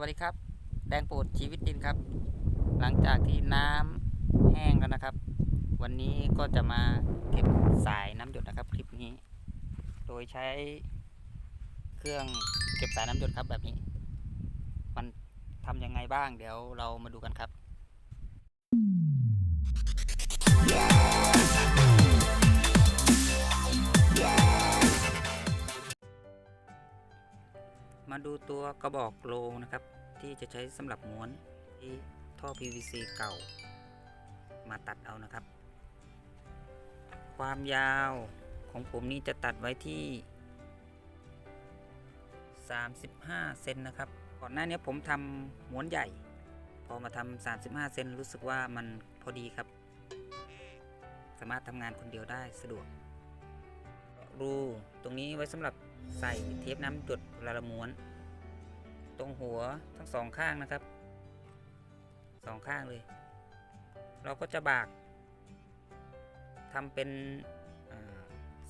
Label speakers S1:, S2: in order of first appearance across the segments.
S1: วัสดีครับ แดงโปรดชีวิตดินครับ หลังจากที่น้ำแห้งแล้วนะครับ วันนี้ก็จะมาเก็บสายน้ำหยดนะครับ คลิปนี้ โดยใช้เครื่องเก็บสายน้ำหยดครับแบบนี้ มันทำยังไงบ้าง เดี๋ยวเรามาดูกันครับ มาดูตัวกระบอกโลงนะครับ ที่จะใช้สำหรับม้วนที่ท่อ PVC เก่า มาตัดเอานะครับ ความยาวของผมนี่จะตัดไว้ที่ 35 เซนนะครับ ก่อนหน้านี้ผมทำม้วนใหญ่ พอมาทำ35 เซนรู้สึกว่ามันพอดีครับ สามารถทำงานคนเดียวได้สะดวกรูตรงนี้ไว้สำหรับ ใส่เทปน้ำหยดเวลาเราม้วน ตรงหัวทั้งสองข้างนะครับสองข้างเลย เราก็จะบากทำเป็น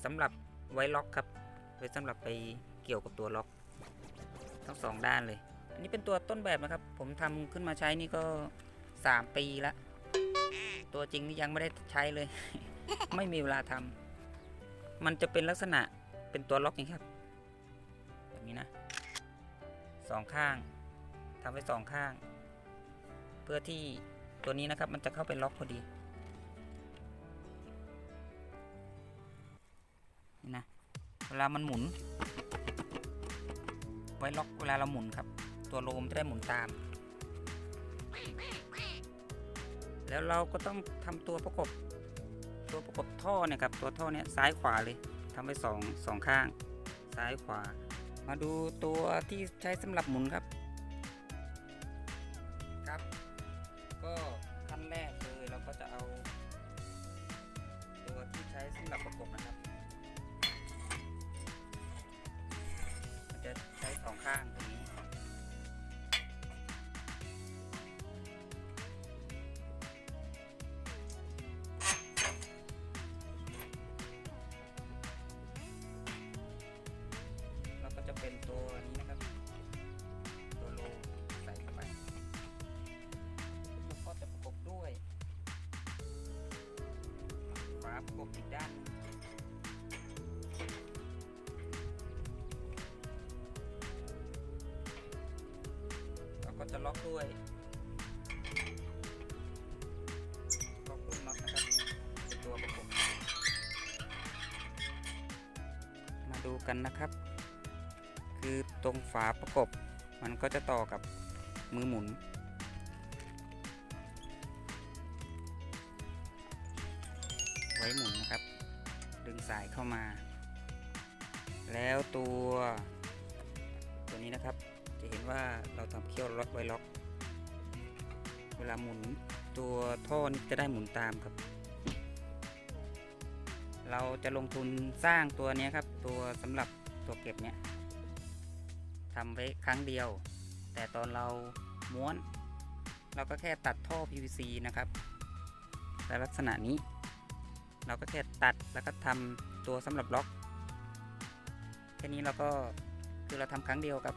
S1: สำหรับไว้ล็อกครับไว้สำหรับไปเกี่ยวกับตัวล็อก ทั้งสองด้านเลย อันนี้เป็นตัวต้นแบบนะครับ ผมทำขึ้นมาใช้นี่ก็ 3 ปีละ ตัวจริงนี่ยังไม่ได้ใช้เลย ไม่มีเวลาทำมันจะเป็นลักษณะเป็นตัวล็อกองนี้ครับ นี้นะสองข้างทำไว้สองข้าง เพื่อที่ตัวนี้นะครับมันจะเข้าไปล็อกพอดีนี่นะเวลามันหมุน ไว้ล็อกเวลาเราหมุนครับ ตัวโลมจะได้หมุนตาม แล้วเราก็ต้องทำตัวประกบ ตัวประกบท่อเนี่ยครับตัวท่อเนี้ยซ้ายขวาเลยทำไว้สองสองข้าง ซ้ายขวา มาดูตัวที่ใช้สำหรับหมุนครับครับ ฝาประกบอีกด้านเราก็จะล็อกด้วยล็อกด้วยน็อตนะครับเป็นตัวประกบมาดูกันนะครับ คือตรงฝาประกบมันก็จะต่อกับมือหมุน หมุนนะครับ ดึงสายเข้ามา แล้วตัวตัวนี้นะครับจะเห็นว่าเราทำเขี้ยวล็อกไว้ล็อก เวลาหมุนตัวท่อนี้จะได้หมุนตามครับ เราจะลงทุนสร้างตัวนี้ครับ ตัวสำหรับตัวเก็บเนี้ยทำไว้ครั้งเดียว แต่ตอนเราม้วน เราก็แค่ตัดท่อ PVC นะครับในลักษณะนี้ เราก็แค่ตัดแล้วก็ทำตัวสำหรับล็อกแค่นี้เราก็คือเราทำครั้งเดียวครับ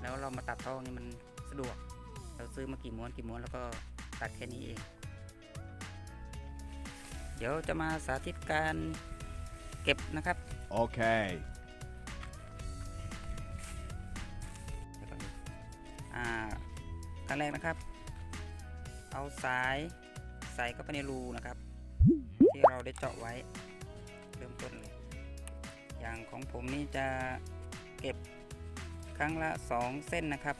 S1: แล้วเรามาตัดท่อนี่มันสะดวก เราซื้อมากี่ม้วนกี่ม้วนแล้วก็ตัดแค่นี้เอง เดี๋ยวจะมาสาธิตการเก็บนะครับ
S2: Okay.
S1: เดี๋ยวก่อนอ่าขั้นแรกนะครับ เอาสายใส่เข้าไปในรูนะครับ ที่เราได้เจาะไว้ เริ่มต้นเลย อย่างของผมนี่จะเก็บครั้งละ 2 เส้นนะครับ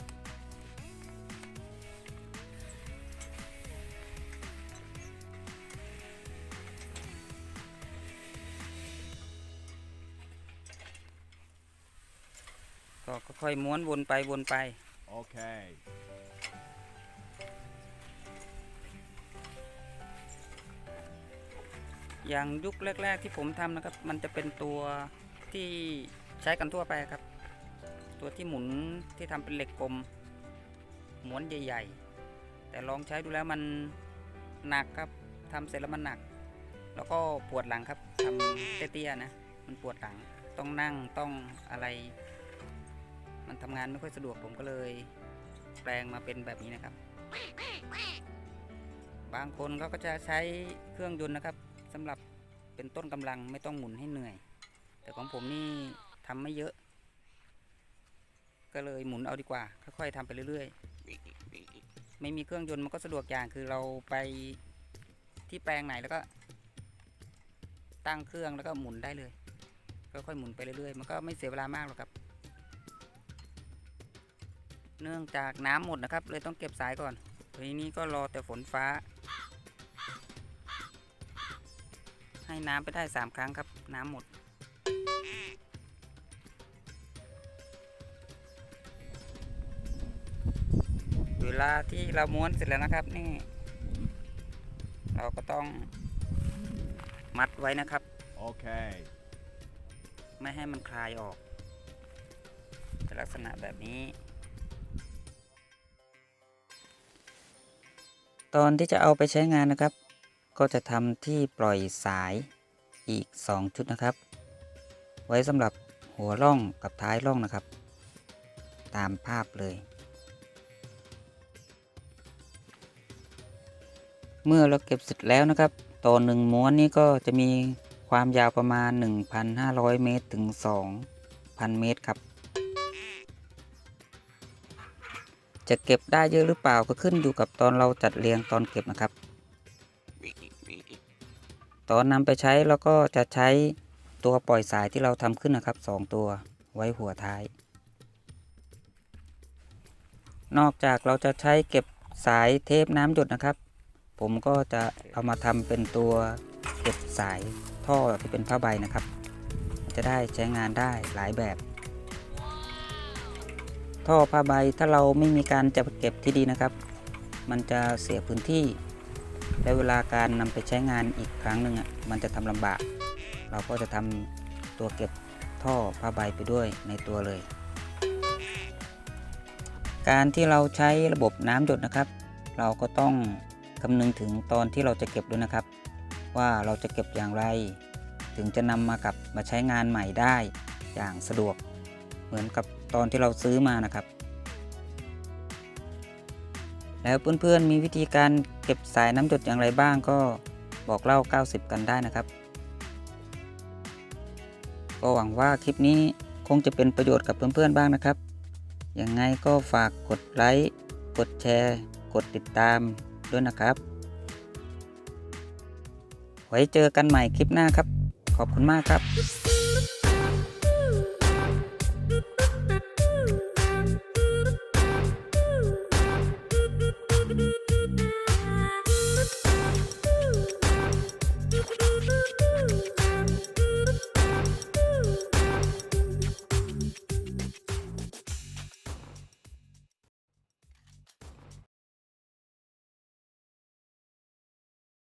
S1: ก็ค่อยๆม้วนวนไปวนไป
S2: Okay.
S1: อ อย่างยุคแรก ๆ ที่ผมทำนะครับ มันจะเป็นตัวที่ใช้กันทั่วไปครับ ตัวที่หมุนที่ทำเป็นเหล็กกลมม้วนใหญ่ ๆ แต่ลองใช้ดูแล้วมันหนักครับทำเสร็จแล้วมันหนัก แล้วก็ปวดหลังครับทำเตี้ยๆนะ มันปวดหลังต้องนั่งต้องอะไร มันทำงานไม่ค่อยสะดวกผมก็เลย แปลงมาเป็นแบบนี้นะครับ บางคนเขาก็จะใช้เครื่องยนต์นะครับ สำหรับเป็นต้นกำลังไม่ต้องหมุนให้เหนื่อย แต่ของผมนี่ทำไม่เยอะ ก็เลยหมุนเอาดีกว่า ค่อยๆทำไปเรื่อยๆ ไม่มีเครื่องยนต์มันก็สะดวกอย่างคือเราไปที่แปลงไหนแล้วก็ ตั้งเครื่องแล้วก็หมุนได้เลยค่อยๆหมุนไปเรื่อยๆ มันก็ไม่เสียเวลามากหรอกครับ เนื่องจากน้ำหมดนะครับ เลยต้องเก็บสายก่อนทีนี้ก็รอแต่ฝนฟ้า ให้น้ำไปได้สามครั้งครับ น้ำหมด เวลาที่เราม้วนเสร็จแล้วนะครับนี่ เราก็ต้องมัดไว้นะครับ
S2: Okay.
S1: ไม่ให้มันคลายออกเป็นลักษณะแบบนี้ ตอนที่จะเอาไปใช้งานนะครับ ก็จะทำที่ปล่อยสายอีก 2 ชุดนะครับ ไว้สำหรับหัวร่องกับท้ายร่องนะครับ ตามภาพเลย เมื่อเราเก็บเสร็จแล้วนะครับต่อหนึ่งม้วนนี้ก็จะมีความยาวประมาณ 1,500 เมตรถึง 2,000 เมตรครับ จะเก็บได้เยอะหรือเปล่าก็ขึ้นอยู่กับตอนเราจัดเรียงตอนเก็บนะครับ ตอนนำไปใช้เราก็จะใช้ตัวปล่อยสายที่เราทำขึ้นนะครับ 2 ตัวไว้หัวท้าย นอกจากเราจะใช้เก็บสายเทปน้ำหยดนะครับ ผมก็จะเอามาทำเป็นตัวเก็บสายท่อที่เป็นผ้าใบนะครับ จะได้ใช้งานได้หลายแบบ ท่อผ้าใบถ้าเราไม่มีการจะเก็บที่ดีนะครับ มันจะเสียพื้นที่ และเวลาการนำไปใช้งานอีกครั้งหนึ่งอะมันจะทำลำบาก เราก็จะทำตัวเก็บท่อผ้าใบไปด้วยในตัวเลย การที่เราใช้ระบบน้ำหยดนะครับ เราก็ต้องคำนึงถึงตอนที่เราจะเก็บด้วยนะครับ ว่าเราจะเก็บอย่างไร ถึงจะนำมากลับมาใช้งานใหม่ได้อย่างสะดวก เหมือนกับตอนที่เราซื้อมานะครับ แล้วเพื่อนๆมีวิธีการเก็บสายน้ำหยดอย่างไรบ้างก็บอกเล่า 90 กันได้นะครับ ก็หวังว่าคลิปนี้คงจะเป็นประโยชน์กับเพื่อนๆบ้างนะครับ ยังไงก็ฝากกดไลค์ กดแชร์ กดติดตามด้วยนะครับ ไว้เจอกันใหม่คลิปหน้าครับ ขอบคุณมากครับ